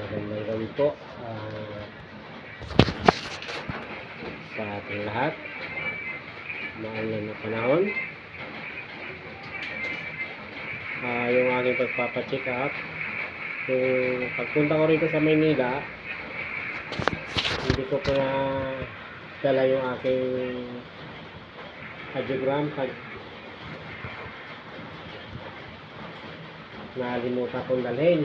Magandang gabi po ah, sa ating lahat. Maalam na panahon. Ah, yung aking pagpapacheck up. Yung pagpunta ko rito sa Maynila, hindi ko pa dala yung aking adiogram pag nalimutan kong dalhin.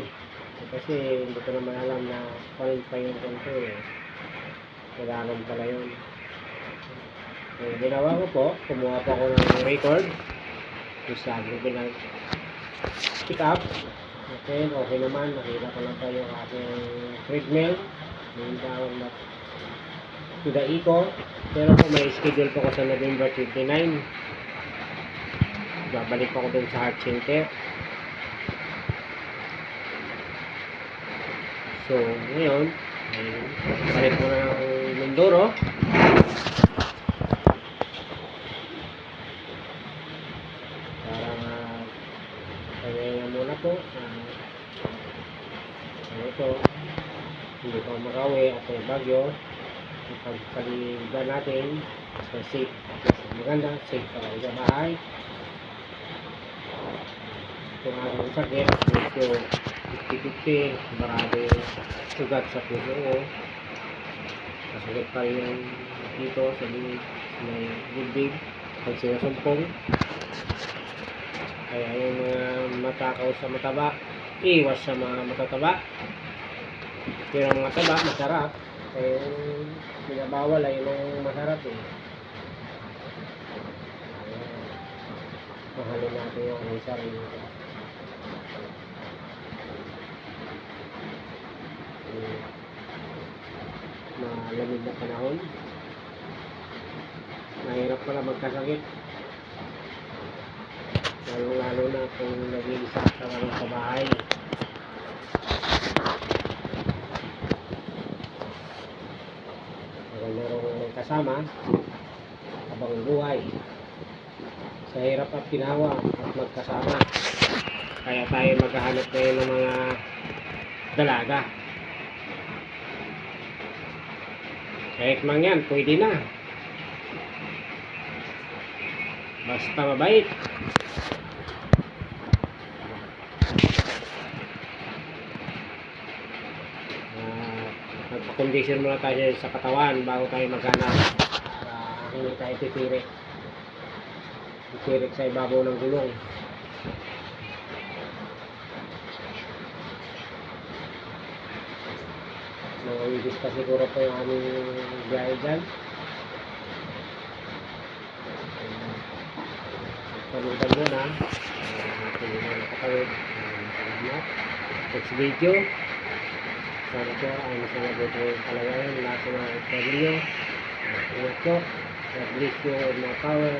Kasi hindi ko naman alam na panin pa yung konto eh. Kailangan pala yun. Eh, ginawa ko po, kumuha po ako ng record. Yung sabi ko na pick up. Okay, okay naman. Nakita ko lang pa yung aking treadmill. Yung tawag na to the eco. Pero po may schedule po ko sa November 29. Babalik po ako dun sa heart center. So, ngayon, ay mo na ng Mindoro. Para pagayin muna po. Uh, ano ito, hindi pa makawi at may bagyo. Ipagpaliban natin sa safe. Maganda, safe para sa bahay. Kung anong sakit, medyo 50-50, marami sugat sa puso ko. Masakit pa rin dito sa may, may dibdib, pag sinasumpong. Kaya yung mga matakaw sa mataba, iwas sa mga matataba. Pero mga taba, masarap. Yung binabawal ay yung masarap eh. Mahalin natin yung aking malamig na panahon. Mahirap pala magkasakit. Lalo lalo na kung nag-iisa ka lang sa bahay. Kung meron may kasama, habang buhay. Sa hirap at ginawa at magkasama. Kaya tayo maghahanap ngayon ng mga dalaga. Kahit man yan, pwede na. Basta mabait. Ah, Magpa-condition muna tayo sa katawan bago tayo maghanap. Ah, hindi tayo titirik. Titirik sa ibabaw ng gulong. Nangawigis pa siguro po yung aming biyahe dyan. Salutan muna. Ating mga nakatawid. Salamat. Next video. Sana po ay nasa mabuti yung kalagayan lahat ng mga OFW. Ingat po. God bless you and more power.